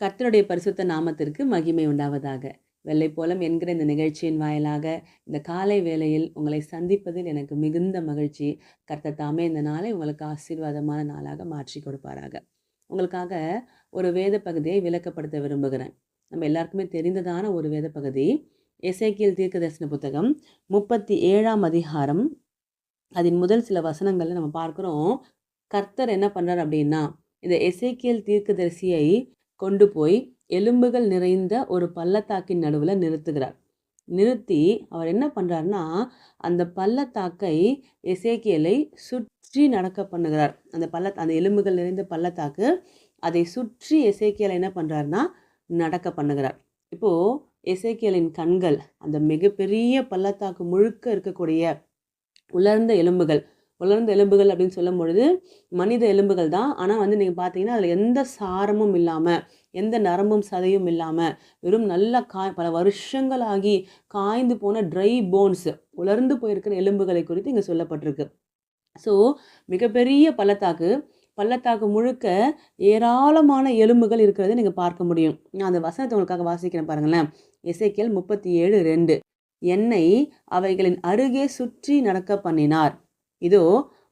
கர்த்தருடைய பரிசுத்த நாமத்திற்கு மகிமை உண்டாவதாக. வெள்ளைப்போலம் என்கிற இந்த நிகழ்ச்சியின் வாயிலாக இந்த காலை வேளையில் உங்களை சந்திப்பதில் எனக்கு மிகுந்த மகிழ்ச்சி. கர்த்தர் தாமே இந்த நாளை உங்களுக்கு ஆசீர்வாதமான நாளாக மாற்றி கொடுப்பாராக. உங்களுக்காக ஒரு வேத பகுதியை விளக்கப்படுத்த விரும்புகிறேன். நம்ம எல்லாருக்குமே தெரிந்ததான ஒரு வேத பகுதி தீர்க்க தீர்க்கதரிசன புத்தகம் முப்பத்தி ஏழாம் அதிகாரம். அதன் முதல் சில வசனங்களில் நம்ம பார்க்குறோம் கர்த்தர் என்ன பண்ணுறார் அப்படின்னா இந்த எசேக்கியல் தீர்க்கதரிசியை கொண்டு போய் எலும்புகள் நிறைந்த ஒரு பள்ளத்தாக்கின் நடுவில் நிறுத்துகிறார். நிறுத்தி அவர் என்ன பண்ணுறாருன்னா அந்த பள்ளத்தாக்கை எசேக்கியலை சுற்றி நடக்க பண்ணுகிறார். அந்த பள்ள அந்த எலும்புகள் நிறைந்த பள்ளத்தாக்கு அதை சுற்றி எசேக்கியலை என்ன பண்ணுறாருன்னா நடக்க பண்ணுகிறார். இப்போது எசேக்கியலின் கண்கள் அந்த மிகப்பெரிய பள்ளத்தாக்கு முழுக்க இருக்கக்கூடிய உலர்ந்த எலும்புகள் உலர்ந்த எலும்புகள் அப்படின்னு சொல்லும் பொழுது மனித எலும்புகள் தான். ஆனால் வந்து நீங்கள் பார்த்தீங்கன்னா அதில் எந்த சாரமும் இல்லாமல் எந்த நரம்பும் சதையும் இல்லாமல் வெறும் நல்ல காய் பல வருஷங்களாகி காய்ந்து போன ட்ரை போன்ஸ் உலர்ந்து போயிருக்கிற எலும்புகளை குறித்து இங்கே சொல்லப்பட்டிருக்கு. ஸோ மிகப்பெரிய பள்ளத்தாக்கு பள்ளத்தாக்கு முழுக்க ஏராளமான எலும்புகள் இருக்கிறத நீங்கள் பார்க்க முடியும். நான் அந்த வசனத்தை உங்களுக்காக வாசிக்கிறேன் பாருங்களேன். இசைக்கியல் முப்பத்தி ஏழு ரெண்டு. என்னை அவைகளின் அருகே சுற்றி நடக்க பண்ணினார். இதோ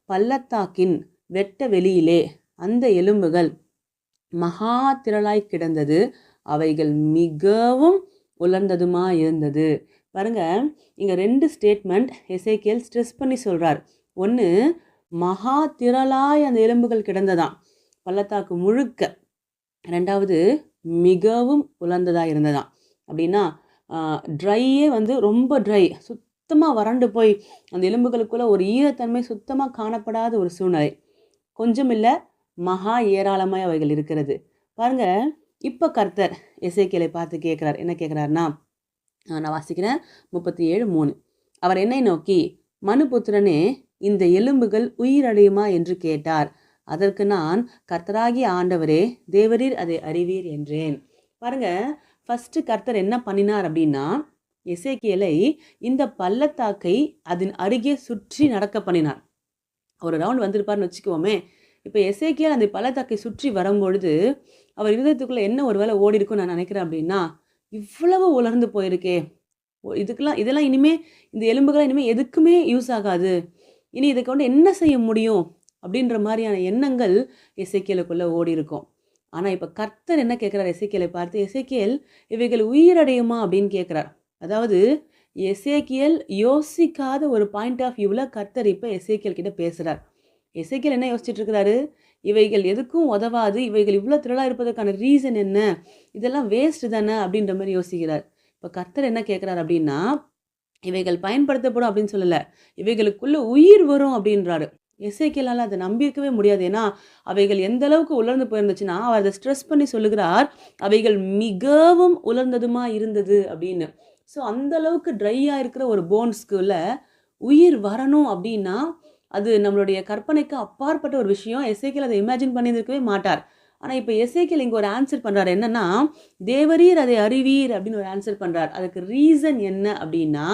பள்ளத்தாக்கின் வெட்ட வெளியிலே அந்த எலும்புகள் மகா திரளாய் கிடந்தது. அவைகள் மிகவும் உலர்ந்ததுமா இருந்தது. பாருங்க இங்கே ரெண்டு ஸ்டேட்மெண்ட் எசேக்கியல் ஸ்ட்ரெஸ் பண்ணி சொல்கிறார் ஒன்று மகா திரளாய் அந்த எலும்புகள் கிடந்ததாம் பள்ளத்தாக்கு முழுக்க. ரெண்டாவது மிகவும் உலர்ந்ததாக இருந்ததாம் அப்படின்னா ட்ரையே வந்து ரொம்ப ட்ரை சுத்தமாக வறண்டு போய் அந்த எலும்புகளுக்குள்ளே ஒரு ஈரத்தன்மை சுத்தமாக காணப்படாத ஒரு சூழ்நிலை. கொஞ்சம் இல்லை மகா ஏராளமாய் அவைகள் இருக்கிறது. பாருங்க இப்போ கர்த்தர் இசைக்கிளை பார்த்து கேட்குறார். என்ன கேட்குறாருன்னா நான் வாசிக்கிறேன். முப்பத்தி ஏழு மூணு. அவர் என்னை நோக்கி மனுபுத்திரனே இந்த எலும்புகள் உயிரடையுமா என்று கேட்டார். அதற்கு நான் கர்த்தராகி ஆண்டவரே தேவரீர் அதை அறிவீர் என்றேன். பாருங்க ஃபஸ்ட்டு கர்த்தர் என்ன பண்ணினார் அப்படின்னா எசேக்கியலை இந்த பள்ளத்தாக்கை அதன் அருகே சுற்றி நடக்க பண்ணினார். ஒரு ரவுண்ட் வந்திருப்பார்னு வச்சுக்குவோமே இப்போ எசேக்கியல் அந்த பள்ளத்தாக்கை சுற்றி வரும்பொழுது அவர் இருதயத்துக்குள்ளே என்ன ஒரு வேலை ஓடி இருக்கும்னு நான் நினைக்கிறேன் அப்படின்னா இவ்வளவு உலர்ந்து போயிருக்கே. இதுக்கெல்லாம் இதெல்லாம் இனிமே இந்த எலும்புகள்லாம் இனிமேல் எதுக்குமே யூஸ் ஆகாது. இனி இதை கொண்டு என்ன செய்ய முடியும்? அப்படின்ற மாதிரியான எண்ணங்கள் இசைக்கியலுக்குள்ளே ஓடி இருக்கும். ஆனால் இப்போ கர்த்தர் என்ன கேட்குறார் இசைக்கியலை பார்த்து? இசைக்கியல் இவைகள் உயிரடையுமா அப்படின்னு கேட்குறார். அதாவது எசேக்கியல் யோசிக்காத ஒரு பாயிண்ட் ஆஃப் வியூவில் கர்த்தர் இப்போ எசேக்கியல் கிட்ட பேசுகிறார் எசேக்கியல் என்ன யோசிச்சுட்டு இருக்கிறாரு? இவைகள் எதுக்கும் உதவாது இவைகள் இவ்வளோ திரளாக இருப்பதற்கான ரீசன் என்ன? இதெல்லாம் வேஸ்ட் தானே அப்படின்ற மாதிரி யோசிக்கிறார். இப்போ கர்த்தர் என்ன கேட்குறாரு அப்படின்னா இவைகள் பயன்படுத்தப்படும் அப்படின்னு சொல்லலை. இவைகளுக்குள்ளே உயிர் வரும் அப்படின்றாரு. எஸ்ஐக்கியலால் அதை நம்பியிருக்கவே முடியாது. ஏன்னா அவைகள் எந்த அளவுக்கு உலர்ந்து போயிருந்துச்சுன்னா அவர் அதை ஸ்ட்ரெஸ் பண்ணி சொல்லுகிறார் அவைகள் மிகவும் உலர்ந்ததுமா இருந்தது அப்படின்னு. ஸோ அந்த அளவுக்கு ட்ரையாக இருக்கிற ஒரு போன்ஸ்க்குள்ள உயிர் வரணும் அப்படின்னா அது நம்மளுடைய கற்பனைக்கு அப்பாற்பட்ட ஒரு விஷயம். எஸ்ஐக்கியல் அதை இமேஜின் பண்ணியிருக்கவே மாட்டார். ஆனால் இப்போ எஸ்ஐக்கியல் இங்கே ஒரு ஆன்சர் பண்ணுறாரு என்னன்னா தேவரீர் அதை அறிவீர் அப்படின்னு ஒரு ஆன்சர் பண்ணுறார் அதுக்கு ரீசன் என்ன அப்படின்னா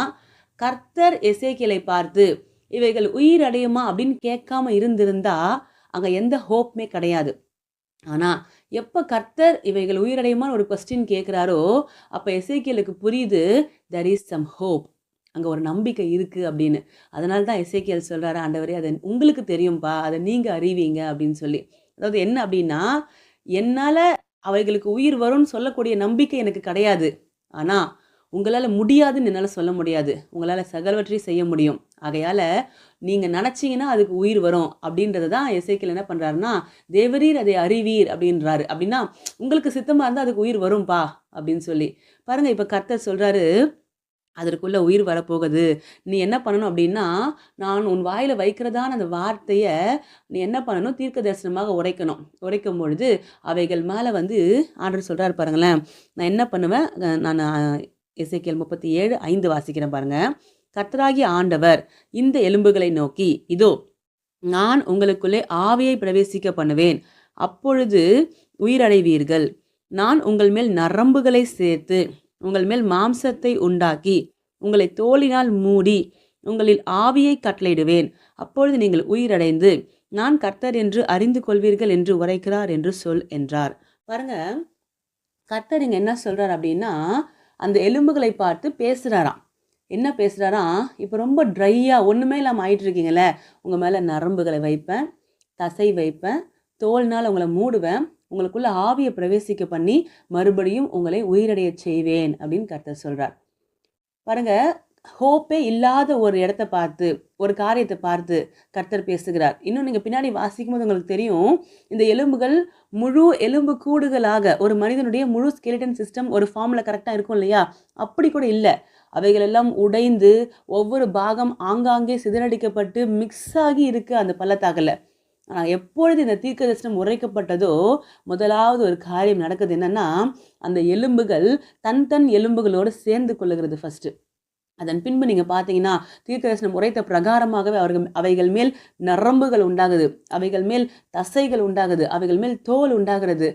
கர்த்தர் எஸ்ஐக்கியலை பார்த்து இவைகள் உயிர் அடையுமா? அப்படின்னு கேட்காம இருந்திருந்தா அங்கே எந்த ஹோப்புமே கிடையாது. ஆனால் எப்போ கர்த்தர் இவைகள் உயிரடையுமான்னு ஒரு கொஸ்டின் கேட்குறாரோ அப்போ எசேக்கியலுக்கு புரியுது தெர் இஸ் சம் ஹோப் அங்கே ஒரு நம்பிக்கை இருக்குது அப்படின்னு. அதனால தான் எசேக்கியல் சொல்கிறாரு ஆண்டவரே அதை உங்களுக்கு தெரியும்ப்பா அதை நீங்கள் அறிவீங்க அப்படின்னு சொல்லி. அதாவது என்ன அப்படின்னா என்னால் அவைகளுக்கு உயிர் வரும்னு சொல்லக்கூடிய நம்பிக்கை எனக்கு கிடையாது. ஆனால் உங்களால் முடியாதுன்னு என்னால் சொல்ல முடியாது. உங்களால் சகலவற்றையும் செய்ய முடியும். ஆகையால் நீங்கள் நினச்சிங்கன்னா அதுக்கு உயிர் வரும். அப்படின்றத தான் இசைக்கில் என்ன பண்ணுறாருன்னா தேவரீர் அதை அறிவீர் அப்படின்றாரு. அப்படின்னா உங்களுக்கு சித்தமாக இருந்தால் அதுக்கு உயிர் வரும்பா அப்படின்னு சொல்லி. பாருங்கள் இப்போ கர்த்தர் சொல்கிறாரு அதற்குள்ளே உயிர் வரப்போகுது. நீ என்ன பண்ணணும் அப்படின்னா நான் உன் வாயில் வைக்கிறதான அந்த வார்த்தையை நீ என்ன பண்ணணும்? தீர்க்க தரிசனமாக உரைக்கணும் உரைக்கும் பொழுது அவைகள் மேலே வந்து ஆர்டர் சொல்கிறாரு பாருங்களேன். நான் என்ன பண்ணுவேன்? நான் இசைக்கியல் முப்பத்தி ஏழு ஐந்து வாசிக்கிறேன் பாருங்கள் கர்த்தராகி ஆண்டவர் இந்த எலும்புகளை நோக்கி இதோ நான் உங்களுக்குள்ளே ஆவியை பிரவேசிக்க பண்ணுவேன். அப்பொழுது உயிரடைவீர்கள். நான் உங்கள் மேல் நரம்புகளை சேர்த்து உங்கள் மேல் மாம்சத்தை உண்டாக்கி உங்களை தோளினால் மூடி உங்களில் ஆவியை கட்டளையிடுவேன். அப்பொழுது நீங்கள் உயிரடைந்து நான் கர்த்தர் என்று அறிந்து கொள்வீர்கள் என்று உரைக்கிறார் என்று சொல் என்றார். பாருங்க கர்த்தர் இங்கே என்ன சொல்கிறார் அப்படின்னா அந்த எலும்புகளை பார்த்து பேசுகிறாராம் என்ன பேசுகிறாராம் இப்போ ரொம்ப ட்ரையாக ஒன்றுமே இல்லாமல் ஆயிட்டுருக்கீங்களே உங்கள் மேலே நரம்புகளை வைப்பேன் தசை வைப்பேன் தோல்னால் உங்களை மூடுவேன் உங்களுக்குள்ளே ஆவியை பிரவேசிக்க பண்ணி மறுபடியும் உங்களை உயிரடைய செய்வேன் அப்படின்னு கர்த்தர் சொல்கிறார் பாருங்கள் ஹோப்பே இல்லாத ஒரு இடத்த பார்த்து ஒரு காரியத்தை பார்த்து கர்த்தர் பேசுகிறார். இன்னும் நீங்கள் பின்னாடி வாசிக்கும் போது உங்களுக்கு தெரியும் இந்த எலும்புகள் முழு எலும்பு கூடுகளாக ஒரு மனிதனுடைய முழு ஸ்கெலிட்டன் சிஸ்டம் ஒரு ஃபார்மில் கரெக்டாக இருக்கும் இல்லையா? அப்படி கூட இல்லை. அவைகள் எல்லாம் உடைந்து ஒவ்வொரு பாகம் ஆங்காங்கே சிதறடிக்கப்பட்டு மிக்ஸ் ஆகி இருக்கு அந்த பள்ளத்தாக்கில். ஆனால் எப்பொழுது இந்த தீர்க்க தரிசனம் உரைக்கப்பட்டதோ முதலாவது ஒரு காரியம் நடக்குது என்னன்னா அந்த எலும்புகள் தன் தன் எலும்புகளோடு சேர்ந்து கொள்ளுகிறது ஃபஸ்ட்டு அதன் பின்பு நீங்கள் பார்த்தீங்கன்னா தீர்க்கதரிசனம் உரைத்த பிரகாரமாகவே அவர்கள் அவைகள் மேல் நரம்புகள் உண்டாகுது. அவைகள் மேல் தசைகள் உண்டாகுது. அவைகள் மேல் தோல் உண்டாகிறது.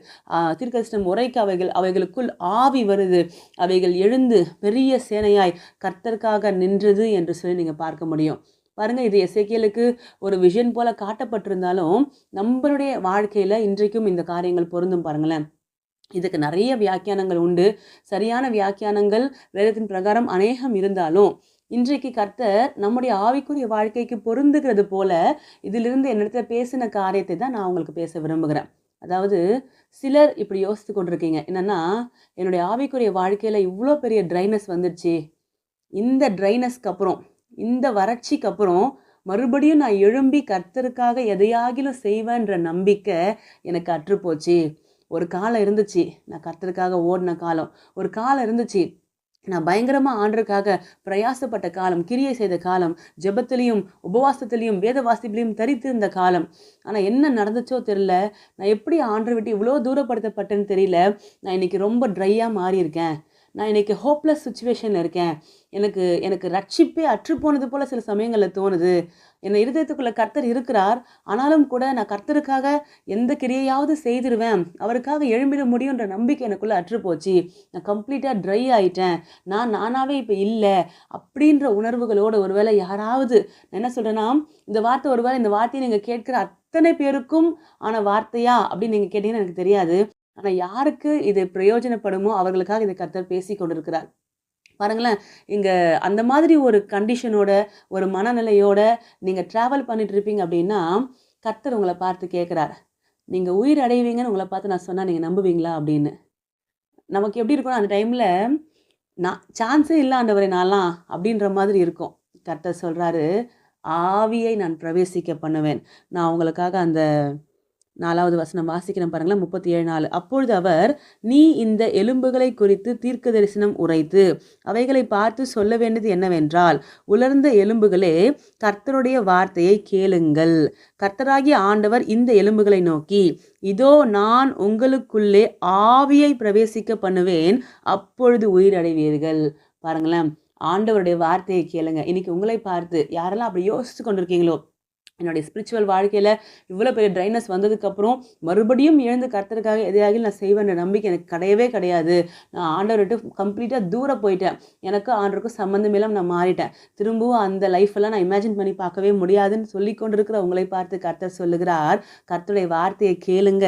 தீர்க்கதரிசனம் உரைக்க அவைகள் அவைகளுக்குள் ஆவி வருது. அவைகள் எழுந்து பெரிய சேனையாய் கர்த்தருக்காக நின்றது என்று சொல்லி நீங்கள் பார்க்க முடியும். பாருங்க இது எசைக்கியலுக்கு ஒரு விஷன் போல காட்டப்பட்டிருந்தாலும் நம்மளுடைய வாழ்க்கையில இன்றைக்கும் இந்த காரியங்கள் பொருந்தும் பாருங்களேன். இதுக்கு நிறைய வியாக்கியானங்கள் உண்டு. சரியான வியாக்கியானங்கள் வேதத்தின் பிரகாரம் அநேகம் இருந்தாலும் இன்றைக்கு கர்த்தர் நம்முடைய ஆவிக்குரிய வாழ்க்கைக்கு பொருந்துகிறது போல இதிலிருந்து என்னிடத்துல பேசின காரியத்தை தான் நான் உங்களுக்கு பேச விரும்புகிறேன். அதாவது சிலர் இப்படி யோசித்து கொண்டிருக்கீங்க. என்னென்னா என்னுடைய ஆவிக்குரிய வாழ்க்கையில் இவ்வளோ பெரிய ட்ரைனஸ் வந்துடுச்சு. இந்த ட்ரைனஸ்க்கு அப்புறம் இந்த வறட்சிக்கு அப்புறம் மறுபடியும் நான் எழும்பி கர்த்தருக்காக எதையாகிலும் செய்வேன்ற நம்பிக்கை எனக்கு அற்றுப்போச்சு. ஒரு காலம் இருந்துச்சு. நான் கர்த்தருக்காக ஓடின காலம். ஒரு காலம் இருந்துச்சு. நான் பயங்கரமாக ஆண்டருக்காக பிரயாசப்பட்ட காலம் கிரியை செய்த காலம் ஜெபத்திலையும் உபவாசத்திலையும் வேத வாசிப்பிலையும் தரித்து இருந்த காலம். ஆனால் என்ன நடந்துச்சோ தெரியல. நான் எப்படி ஆண்டரை விட்டு இவ்வளோ தூரப்படுத்தப்பட்டேன்னு தெரியல. நான் இன்னைக்கு ரொம்ப ட்ரையாக மாறியிருக்கேன். நான் இன்றைக்கி ஹோப்லெஸ் சுச்சுவேஷனில் இருக்கேன். எனக்கு எனக்கு ரட்சிப்பே அற்றுப்போனது போல் சில சமயங்களில் தோணுது. என்னை இருதயத்துக்குள்ளே கர்த்தர் இருக்கிறார். ஆனாலும் கூட நான் கர்த்தருக்காக எந்த கிரியையாவது செய்திருவேன். அவருக்காக எழும்பிட முடியுன்ற நம்பிக்கை எனக்குள்ளே அற்றுப்போச்சு. நான் கம்ப்ளீட்டாக ட்ரை ஆயிட்டேன். நான் நானாவே இப்போ இல்லை. அப்படின்ற உணர்வுகளோட ஒருவேளை யாராவது நான் என்ன சொல்கிறேன்னா இந்த வார்த்தை ஒருவேளை இந்த வார்த்தையை நீங்கள் கேட்குற அத்தனை பேருக்கும் ஆன வார்த்தையா அப்படின்னு நீங்கள் கேட்டீங்கன்னா எனக்கு தெரியாது. ஆனால் யாருக்கு இது பிரயோஜனப்படுமோ அவர்களுக்காக இதை கர்த்தர் பேசி கொண்டிருக்கிறார். பாருங்களேன் இங்கே அந்த மாதிரி ஒரு கண்டிஷனோட ஒரு மனநிலையோட நீங்கள் ட்ராவல் பண்ணிட்டு இருப்பீங்க அப்படின்னா கர்த்தர் உங்களை பார்த்து கேட்குறார். நீங்கள் உயிர் அடைவீங்கன்னு உங்களை பார்த்து நான் சொன்னால் நீங்கள் நம்புவீங்களா அப்படின்னு. நமக்கு எப்படி இருக்கணும் அந்த டைமில் நான் சான்ஸே இல்லை ஆண்டவரே நான்லாம் அப்படின்ற மாதிரி இருக்கும். கர்த்தர் சொல்கிறாரு ஆவியை நான் பிரவேசிக்க பண்ணுவேன். நான் உங்களுக்காக அந்த நாலாவது வசனம் வாசிக்கிறோம் பாருங்களேன் முப்பத்தி ஏழு நாலு. அப்பொழுது அவர் நீ இந்த எலும்புகளை குறித்து தீர்க்க தரிசனம் உரைத்து அவைகளை பார்த்து சொல்ல வேண்டியது என்னவென்றால் உலர்ந்த எலும்புகளே கர்த்தருடைய வார்த்தையை கேளுங்கள். கர்த்தராகிய ஆண்டவர் இந்த எலும்புகளை நோக்கி இதோ நான் உங்களுக்குள்ளே ஆவியை பிரவேசிக்க பண்ணுவேன் அப்பொழுது உயிரடைவீர்கள். பாருங்களேன் ஆண்டவருடைய வார்த்தையை கேளுங்க. இன்னைக்கு உங்களை பார்த்து யாரெல்லாம் அப்படி யோசிச்சு கொண்டிருக்கீங்களோ என்னுடைய ஸ்பிரிச்சுவல் வாழ்க்கையில் இவ்வளோ பெரிய ட்ரைனஸ் வந்ததுக்கப்புறம் மறுபடியும் எழுந்து கர்த்தருக்காக எதையாகி நான் செய்வேன்ற நம்பிக்கை எனக்கு கிடையவே கிடையாது. நான் ஆண்டவர்கிட்ட கம்ப்ளீட்டாக தூரம் போயிட்டேன். எனக்கு ஆண்டருக்கும் சம்மந்தம் இல்லாமல் நான் மாறிட்டேன். திரும்பவும் அந்த லைஃப்பெல்லாம் நான் இமேஜின் பண்ணி பார்க்கவே முடியாதுன்னு சொல்லி கொண்டிருக்கிற உங்களை பார்த்து கர்த்தர் சொல்லுகிறார். கர்த்தருடைய வார்த்தையை கேளுங்க.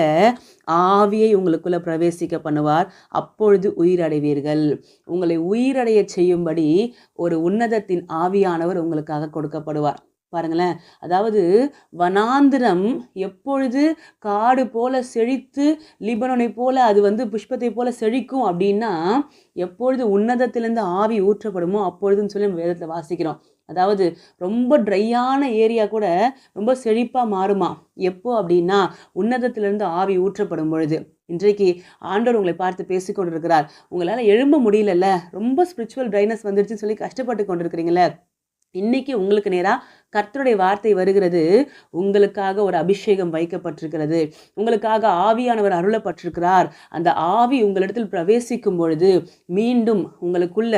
ஆவியை உங்களுக்குள்ளே பிரவேசிக்க பண்ணுவார். அப்பொழுது உயிரடைவீர்கள். உங்களை உயிரடைய செய்யும்படி ஒரு உன்னதத்தின் ஆவியானவர் உங்களுக்காக கொடுக்கப்படுவார். பாருங்களேன். அதாவது வனாந்திரம் எப்பொழுது காடு போல செழித்து லிபனனை போல அது வந்து புஷ்பத்தை போல செழிக்கும் அப்படின்னா எப்பொழுது உன்னதத்திலிருந்து ஆவி ஊற்றப்படுமோ அப்பொழுதுன்னு சொல்லி நம்ம வேதத்தில் வாசிக்கிறோம். அதாவது ரொம்ப ட்ரையான ஏரியா கூட ரொம்ப செழிப்பாக மாறுமா? எப்போ அப்படின்னா உன்னதத்திலிருந்து ஆவி ஊற்றப்படும் பொழுது. இன்றைக்கு ஆண்டவர் உங்களை பார்த்து பேசி கொண்டிருக்கிறார். உங்களால் எழும்ப முடியலல்ல? ரொம்ப ஸ்பிரிச்சுவல் ட்ரைனஸ் வந்துருச்சுன்னு சொல்லி கஷ்டப்பட்டு கொண்டிருக்கிறீங்களே. இன்னைக்கு உங்களுக்கு நேராக கர்த்தருடைய வார்த்தை வருகிறது. உங்களுக்காக ஒரு அபிஷேகம் வைக்கப்பட்டிருக்கிறது. உங்களுக்காக ஆவியானவர் அருளப்பட்டிருக்கிறார். அந்த ஆவி உங்களிடத்தில் பிரவேசிக்கும் பொழுது மீண்டும் உங்களுக்குள்ள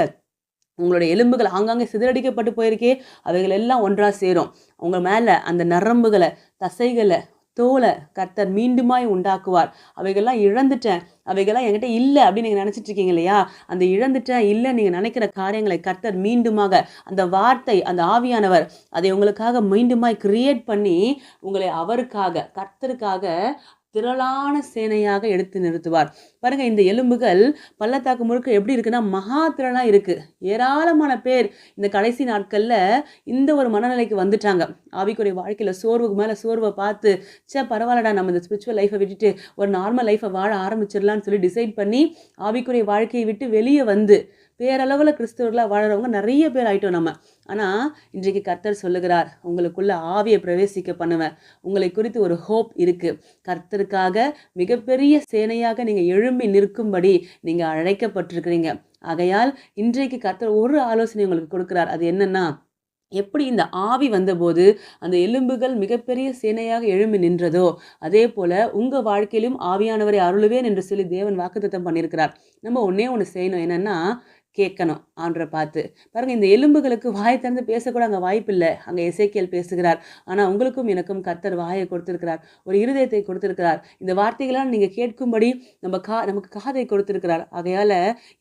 உங்களுடைய எலும்புகள் ஆங்காங்கே சிதறடிக்கப்பட்டு போயிருக்கே அவைகள் எல்லாம் ஒன்றாக சேரும். உங்கள் மேலே அந்த நரம்புகளை தசைகளை தோலை கர்த்தர் மீண்டுமாய் உண்டாக்குவார். அவைகள்லாம் இழந்துட்டேன். அவைகள்லாம் என்கிட்ட இல்லை அப்படின்னு நீங்கள் நினச்சிட்டு இருக்கீங்க இல்லையா? அந்த இழந்துட்டேன் இல்லை நீங்கள் நினைக்கிற காரியங்களை கர்த்தர் மீண்டுமாக அந்த வார்த்தை அந்த ஆவியானவர் அதை உங்களுக்காக மீண்டுமாய் கிரியேட் பண்ணி உங்களை அவருக்காக கர்த்தருக்காக திரளான சேனையாக எடுத்து நிறுத்துவார். பாருங்க இந்த எலும்புகள் பள்ளத்தாக்கு முழுக்க எப்படி இருக்குன்னா மகா திரளா இருக்கு. ஏராளமான பேர் இந்த கடைசி நாட்கள்ல இந்த ஒரு மனநிலைக்கு வந்துட்டாங்க. ஆவிக்குரிய வாழ்க்கையில சோர்வுக்கு மேல சோர்வை பார்த்து சே பரவாயில்லடா நம்ம இந்த ஸ்பிரிச்சுவல் லைஃப்பை விட்டுட்டு ஒரு நார்மல் லைஃப்பை வாழ ஆரம்பிச்சிடலாம்னு சொல்லி டிசைட் பண்ணி ஆவிக்குரிய வாழ்க்கையை விட்டு வெளியே வந்து பேரளவில் கிறிஸ்தவர்களாக வாழறவங்க நிறைய பேர் ஆயிட்டோம் நம்ம. ஆனால் இன்றைக்கு கர்த்தர் சொல்லுகிறார் உங்களுக்குள்ள ஆவியை பிரவேசிக்க பண்ணுவேன். உங்களை குறித்து ஒரு ஹோப் இருக்குது கர்த்தருக்காக மிகப்பெரிய சேனையாக நீங்கள் எழும்பி நிற்கும்படி நீங்கள் அழைக்கப்பட்டிருக்கிறீங்க. ஆகையால் இன்றைக்கு கர்த்தர் ஒரு ஆலோசனை உங்களுக்கு கொடுக்குறார். அது என்னென்னா எப்படி இந்த ஆவி வந்தபோது அந்த எலும்புகள் மிகப்பெரிய சேனையாக எழும்பி நின்றதோ அதே போல் உங்கள் வாழ்க்கையிலும் ஆவியானவரை அருளுவேன் என்று சொல்லி தேவன் வாக்குத்தத்தம் பண்ணியிருக்கிறார். நம்ம ஒன்றே ஒன்று செய்யணும். என்னென்னா கேட்கணும் ஆண்டரை பார்த்து. பாருங்க இந்த எலும்புகளுக்கு வாயை திறந்து பேசக்கூட அங்கே வாய்ப்பு இல்லை அங்கே இசைக்கியல் பேசுகிறார். ஆனால் உங்களுக்கும் எனக்கும் கத்தர் வாயை கொடுத்திருக்கிறார். ஒரு இருதயத்தை கொடுத்திருக்கிறார். இந்த வார்த்தைகளால் நீங்கள் கேட்கும்படி நம்ம கா நமக்கு காதை கொடுத்திருக்கிறார். ஆகையால்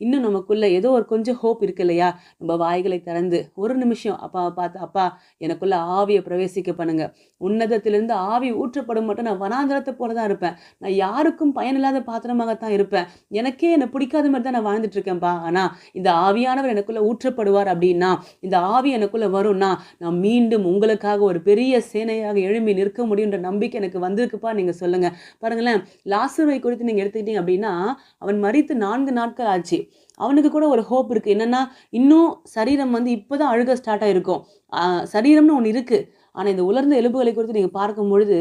இன்னும் நமக்குள்ள ஏதோ ஒரு கொஞ்சம் ஹோப் இருக்கு இல்லையா? நம்ம வாய்களை திறந்து ஒரு நிமிஷம் அப்பாவை பார்த்து அப்பா எனக்குள்ள ஆவியை பிரவேசிக்க பண்ணுங்க. உன்னதத்திலிருந்து ஆவி ஊற்றப்படும் மட்டும் நான் வனாந்திரத்தை போல தான் இருப்பேன். நான் யாருக்கும் பயனில்லாத பாத்திரமாகத்தான் இருப்பேன். எனக்கே என்னை பிடிக்காத மாதிரி தான் நான் வாழ்ந்துட்டு இருக்கேன்ப்பா. ஆனால் இந்த ஆவியானவர் எனக்குள்ள ஊற்றப்படுவார் அப்படின்னா இந்த ஆவி எனக்குள்ள வரும்னா நான் மீண்டும் உங்களுக்காக ஒரு பெரிய சேனையாக எழும்பி நிற்க முடியுன்ற நம்பிக்கை எனக்கு வந்திருக்குப்பா நீங்க சொல்லுங்க. பாருங்களேன் லாசுவை குறித்து நீங்க எடுத்துக்கிட்டீங்க அப்படின்னா அவன் மறித்து நான்கு நாட்கள் ஆச்சு. அவனுக்கு கூட ஒரு ஹோப் இருக்கு. என்னன்னா இன்னும் சரீரம் வந்து இப்போதான் அழுக ஸ்டார்ட் ஆயிருக்கும். சரீரம்னு ஒன்று இருக்கு. ஆனால் இந்த உலர்ந்த எலும்புகளை குறித்து நீங்கள் பார்க்கும் பொழுது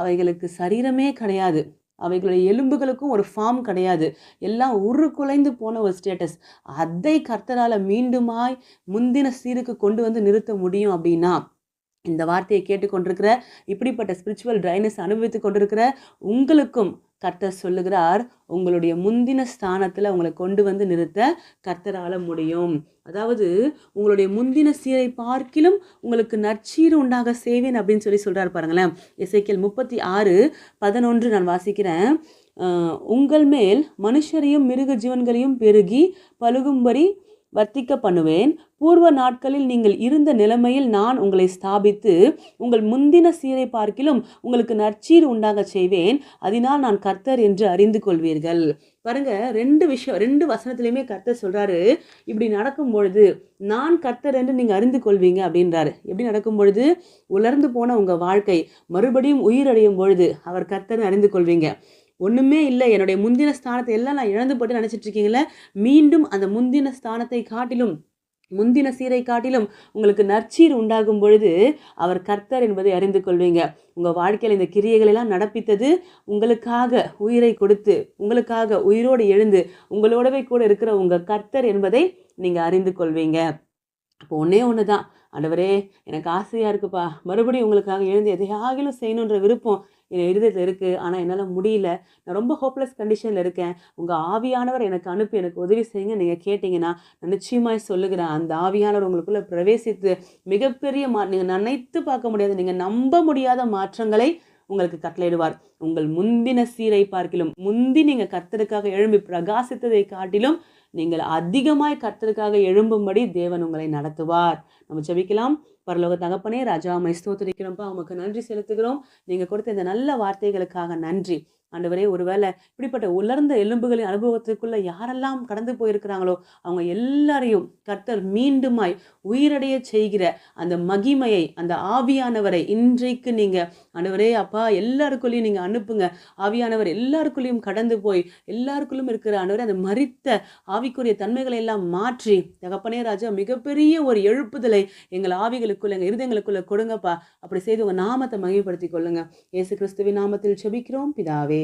அவைகளுக்கு சரீரமே கிடையாது. அவைகளுடைய எலும்புகளுக்கும் ஒரு ஃபார்ம் கிடையாது. எல்லாம் உருக்குலைந்து போன ஒரு ஸ்டேட்டஸ் அதை கர்த்தரால் மீண்டுமாய் முந்தின சீருக்கு கொண்டு வந்து நிறுத்த முடியும் அப்படின்னா இந்த வார்த்தையை கேட்டுக்கொண்டிருக்கிற இப்படிப்பட்ட ஸ்பிரிச்சுவல் ட்ரைனஸ் அனுபவித்து கொண்டிருக்கிற உங்களுக்கும் கர்த்தர் சொல்லுகிறார் உங்களுடைய முந்தின ஸ்தானத்தில் உங்களை கொண்டு வந்து நிறுத்த கர்த்தரால முடியும். அதாவது உங்களுடைய முந்தின சீரை பார்க்கிலும் உங்களுக்கு நற்சீர் உண்டாக செய்வேன் அப்படின்னு சொல்லி சொல்கிறார் பாருங்களேன். இசைக்கல் முப்பத்தி ஆறு பதினொன்று நான் வாசிக்கிறேன். உங்கள் மேல் மனுஷரையும் மிருக ஜீவன்களையும் பெருகி பழுகும்படி வர்த்திக்க பண்ணுவேன். பூர்வ நாட்களில் நீங்கள் இருந்த நிலைமையில் நான் உங்களை ஸ்தாபித்து உங்கள் முந்தின சீரை பார்க்கிலும் உங்களுக்கு நற்சீர் உண்டாக செய்வேன். அதனால் நான் கர்த்தர் என்று அறிந்து கொள்வீர்கள். பாருங்க ரெண்டு விஷயம் ரெண்டு வசனத்துலையுமே கர்த்தர் சொல்றாரு. இப்படி நடக்கும் பொழுது நான் கர்த்தர் என்று நீங்கள் அறிந்து கொள்வீங்க அப்படின்றாரு. எப்படி நடக்கும் பொழுது? உலர்ந்து போன உங்கள் வாழ்க்கை மறுபடியும் உயிரடையும் பொழுது அவர் கர்த்தர் அறிந்து கொள்வீங்க. ஒன்றுமே இல்லை. என்னுடைய முந்தின ஸ்தானத்தை எல்லாம் நான் இழந்து போட்டு நினைச்சிட்டு இருக்கீங்களே? மீண்டும் அந்த முந்தின ஸ்தானத்தை காட்டிலும் முந்தின சீரை காட்டிலும் உங்களுக்கு நற்சீர் உண்டாகும் பொழுது அவர் கர்த்தர் என்பதை அறிந்து கொள்வீங்க. உங்கள் வாழ்க்கையில் இந்த கிரியைகளெல்லாம் நடப்பித்தது உங்களுக்காக உயிரை கொடுத்து உங்களுக்காக உயிரோடு எழுந்து உங்களோடவே கூட இருக்கிற உங்கள் கர்த்தர் என்பதை நீங்கள் அறிந்து கொள்வீங்க. அப்போ ஒன்றே ஒன்று தான் ஆண்டவரே எனக்கு ஆசையாக இருக்குப்பா. மறுபடியும் உங்களுக்காக எழுந்து எதையாகிலும் செய்யணுன்ற விருப்பம் என் இருதயத்தில் இருக்குது ஆனால் என்னால் முடியல. நான் ரொம்ப ஹோப்லெஸ் கண்டிஷனில் இருக்கேன். உங்கள் ஆவியானவர் எனக்கு அனுப்பி எனக்கு உதவி செய்யுங்க. நீங்கள் கேட்டிங்கன்னா நான் நிச்சயமாய் சொல்லுகிறேன். அந்த ஆவியானவர் உங்களுக்குள்ளே பிரவேசித்து மிகப்பெரிய மா நீங்கள் நினைத்து பார்க்க முடியாது. நீங்கள் நம்ப முடியாத மாற்றங்களை உங்களுக்கு கட்டளையிடுவார். உங்கள் முந்தின சீரை பார்க்கிலும் முந்தி நீங்கள் கர்த்தருக்காக எழும்பி பிரகாசித்ததை காட்டிலும் நீங்கள் அதிகமாய் கர்த்தருக்காக எழும்பும்படி தேவன் உங்களை நடத்துவார். நம்ம ஜபிக்கலாம். பரலோக தகப்பனே ராஜா மை ஸ்தோத்திரிக்கிறோம்ப்பா உமக்கு நன்றி செலுத்துகிறோம். நீங்கள் கொடுத்த இந்த நல்ல வார்த்தைகளுக்காக நன்றி. ஆண்டவரே ஒருவேளை இப்படிப்பட்ட உலர்ந்த எலும்புகளின் அனுபவத்துக்குள்ளே யாரெல்லாம் கடந்து போயிருக்கிறாங்களோ அவங்க எல்லாரையும் கர்த்தர் மீண்டுமாய் உயிரடைய செய்கிற அந்த மகிமையை அந்த ஆவியானவரை இன்றைக்கு நீங்கள் ஆண்டவரே அப்பா எல்லாருக்குள்ளேயும் நீங்கள் அனுப்புங்க. ஆவியானவர் எல்லாருக்குள்ளேயும் கடந்து போய் எல்லாருக்குள்ளும் இருக்கிற ஆண்டவரே அந்த மரித்த ஆவிக்குரிய தன்மைகளை எல்லாம் மாற்றி தகப்பனே ராஜா மிகப்பெரிய ஒரு எழுப்புதலை எங்கள் ஆவிகளுக்குள்ள எங்கள் இருதயங்களுக்குள்ளே கொடுங்கப்பா. அப்படி செய்து உங்கள் நாமத்தை மகிமைப்படுத்திக் கொள்ளுங்க. இயேசு கிறிஸ்துவின் நாமத்தில் செபிக்கிறோம். பிதாவே